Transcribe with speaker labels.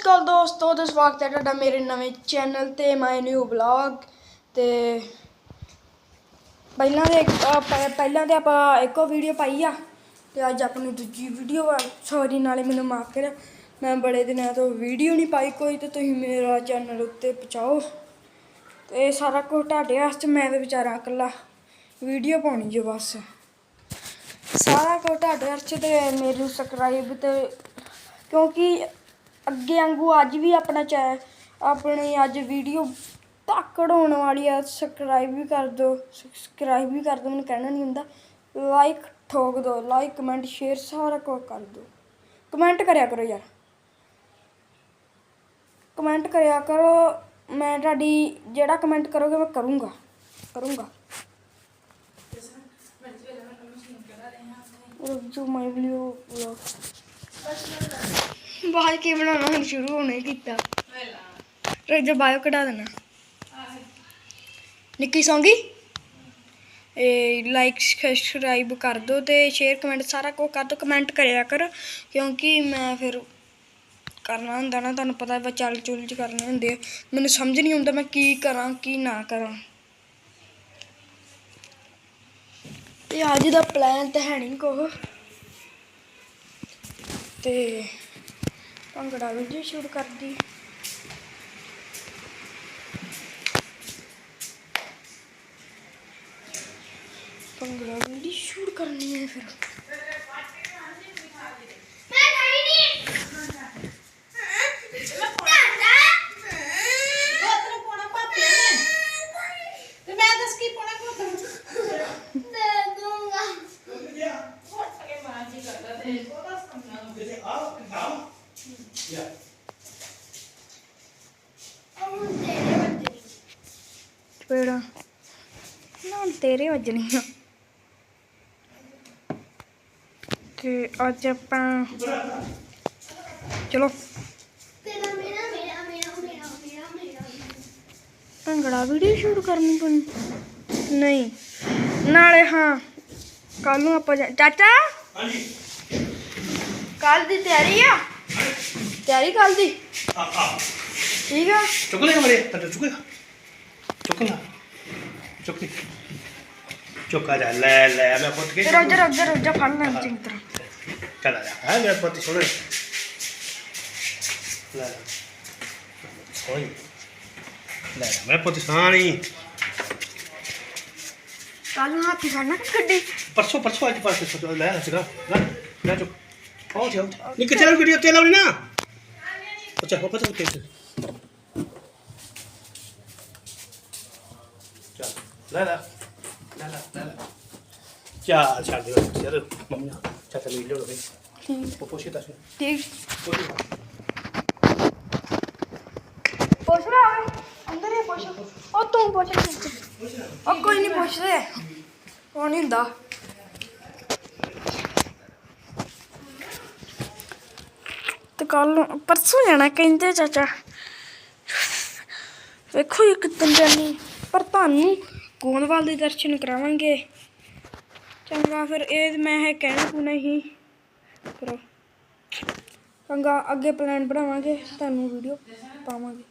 Speaker 1: ਸ਼੍ਰੀ ਅਕਾਲ ਦੋਸਤੋ ਤੇ ਸਵਾਗਤ ਹੈ ਤੁਹਾਡਾ ਮੇਰੇ ਨਵੇਂ ਚੈਨਲ ਤੇ ਮਾਈ ਨਿਊ ਵਲੌਗ ਤੇ ਪਹਿਲਾਂ ਦੇ, ਅਹ ਪਹਿਲਾਂ ਤੇ ਆਪਾਂ ਇੱਕੋ ਵੀਡੀਓ ਪਾਈ ਆ ਤੇ ਅੱਜ ਆਪਣੀ ਦੂਜੀ ਵੀਡੀਓ ਆ। ਸੌਰੀ ਨਾਲੇ ਮੈਨੂੰ ਮਾਫ ਕਰਿਓ, ਮੈਂ ਬੜੇ ਦਿਨਾਂ ਤੋਂ ਵੀਡੀਓ ਨਹੀਂ ਪਾਈ ਕੋਈ ਤੇ ਤੁਸੀਂ ਮੇਰਾ ਚੈਨਲ ਉੱਤੇ ਪਹੁੰਚਾਓ। ਤੇ ਸਾਰਾ ਕੁਝ ਤੁਹਾਡੇ ਵਾਸਤੇ ਮੈਂ ਤੇ ਵਿਚਾਰਾ ਇਕੱਲਾ ਵੀਡੀਓ ਪਾਉਣੀ ਜੋ ਬਸ। ਸਾਰਾ ਕੁਝ ਤੁਹਾਡੇ ਵਾਸਤੇ ਤੇ ਮੇਰੀ ਸਬਸਕ੍ਰਾਈਬ ਤੇ, ਕਿਉਂਕਿ ਅੱਗੇ ਵਾਂਗੂ ਅੱਜ ਵੀ ਆਪਣਾ ਚੈ ਆਪਣੀ ਅੱਜ ਵੀਡੀਓ ਧਾਕੜ ਹੋਣ ਵਾਲੀ ਆ ਸਬਸਕ੍ਰਾਈਬ ਵੀ ਕਰ ਦਿਓ ਸਬਸਕ੍ਰਾਈਬ ਵੀ ਕਰ ਦਿਓ ਮੈਨੂੰ ਕਹਿਣਾ ਨਹੀਂ ਹੁੰਦਾ। ਲਾਈਕ ਠੋਕ ਦਿਓ ਲਾਈਕ ਕਮੈਂਟ ਸ਼ੇਅਰ ਸਾਰਾ ਕੁਝ ਕਰ ਦਿਓ। ਕਮੈਂਟ ਕਰਿਆ ਕਰੋ ਯਾਰ। ਕਮੈਂਟ ਕਰਿਆ ਕਰੋ ਮੈਂ ਤੁਹਾਡੀ ਜਿਹੜਾ ਕਮੈਂਟ ਕਰੋਗੇ ਮੈਂ ਕਰੂੰਗਾ ਕਰੂੰਗਾ। ਜੋ ਮੈਂ ਵੀਡੀਓ ਵਲੌਗ ਬਾਅਦ ਕੀ ਬਣਾਉਣਾ? ਹੁਣ ਸ਼ੁਰੂ ਹੋਣੇ ਕੀਤਾ। ਰੁਕ ਬਾਇਓ ਕਢਾ ਦੇਣਾ। ਨਿੱਕੀ ਸੌਂਗੀ? ਇਹ ਲਾਈਕ ਸਬਸਕ੍ਰਾਈਬ ਕਰ ਦਿਓ ਤੇ ਸ਼ੇਅਰ ਕਮੈਂਟ ਸਾਰਾ ਕੁਝ ਕਰ ਦਿਓ ਕਮੈਂਟ ਕਰਿਆ ਕਰ। ਕਿਉਂਕਿ ਮੈਂ ਫਿਰ ਕਰਨਾ ਹੁੰਦਾ ਨਾ, ਤੁਹਾਨੂੰ ਪਤਾ ਵਾ ਚੱਲ ਚੁੱਲ ਚ ਕਰਨੇ ਹੁੰਦੇ ਆ। ਮੈਨੂੰ ਸਮਝ ਨਹੀਂ ਆਉਂਦਾ ਮੈਂ ਕੀ ਕਰਾਂ, ਕੀ ਨਾ ਕਰਾਂ। ਤੇ ਅੱਜ ਦਾ ਪਲਾਨ ਤਾਂ ਹੈ ਨਹੀਂ ਕੋਹ ਤੇ ਭੰਗੜਾ ਵੀਡੀਓ ਸ਼ੂਟ ਕਰਦੀ। ਭੰਗੜਾ ਵੀਡੀਓ ਸ਼ੂਟ ਕਰਨੀ ਹੈ ਫਿਰ
Speaker 2: ਗੋਤਰ ਪਾਉਣਾ ਪਾਪੇ ਨੇ ਤੇ ਮੈਂ ਦੱਸ ਕੀ ਪਾਉਣਾ ਗੋਤਰ ਉੱਠ ਕੇ ਮਾਂ ਜੀ ਕਰਦਾ ਤੇ ਉਹਦਾ
Speaker 1: ਨਾ ਤੇਰੇ ਵੱਜਣੀ ਆ। ਤੇ ਅੱਜ ਆਪਾਂ ਚਲੋ। ਭੰਗੜਾ ਵੀਡੀਓ ਸ਼ੂਟ ਕਰਨੀ ਪੈਣੀ ਨਹੀਂ। ਨਾਲੇ ਹਾਂ ਕੱਲ ਨੂੰ ਆਪਾਂ ਚਾਚਾ?
Speaker 3: ਹਾਂਜੀ।
Speaker 1: ਕੱਲ ਦੀ ਤਿਆਰੀ ਆ? ਤਿਆਰੀ ਕੱਲ ਦੀ ਠੀਕ ਆ?
Speaker 3: ਚੁੱਕ ਲੈ ਮਰੇ? ਤਾਂ ਚੁੱਕ ਲੈ ਚੁੱਕ ਲੈ। ਚੁੱਕ ਲੈ ਚੁੱਕ ਜਾ ਲੈ ਲੈ ਮੈਂ ਪੁੱਤ ਕੇ
Speaker 1: ਤੇ ਰੋਜਾ ਰੋਜਾ ਰੋਜਾ ਫੜ ਲੈ ਚੰਗੀ ਤਰ੍ਹਾਂ।
Speaker 3: ਚੱਲ ਆ ਜਾ। ਹਾਂ ਮੇਰਾ ਪੁੱਤ ਸੁਣ। ਲੈ। ਲੈ। ਓਏ ਲੈ ਲੈ, ਮੇਰਾ ਪੁੱਤ ਸਾਣੀ
Speaker 1: ਕੱਲ ਨੂੰ ਹਾਥੀ ਫੜਨਾ ਕਿ ਗੱਡੀ?
Speaker 3: ਪਰਸੋਂ ਪਰਸੋਂ ਅੱਜ ਪਰਸੋਂ ਲੈ ਲੈ ਸਿਗਾ ਲੈ ਲੈ ਚੁੱਕ।
Speaker 1: ਅੰਦਰ ਹੀ ਪੁੱਛ। ਉਹ ਤੂੰ ਪੁੱਛ ਉਹ ਕੋਈ ਨਹੀਂ ਪੁੱਛਦੇ। ਹੁੰਦਾ। ਕੱਲ ਪਰਸੋਂ ਜਾਣਾ ਕਹਿੰਦੇ ਚਾਚਾ। ਵੇਖੋ ਇਹ ਕਿੱਦਣ ਜਾਣੀ ਪਰ ਤੁਹਾਨੂੰ ਗੋਂਦਵਾਲ ਦੇ ਦਰਸ਼ਨ ਕਰਾਵਾਂਗੇ। ਚੰਗਾ, ਫਿਰ ਇਹ ਮੈਂ ਇਹ ਕਹਿਣਾ ਪੁਣਾ ਹੀ ਕਰੋ। ਚੰਗਾ, ਅੱਗੇ ਪਲਾਨ ਬਣਾਵਾਂਗੇ, ਤੁਹਾਨੂੰ ਵੀਡੀਓ ਪਾਵਾਂਗੇ।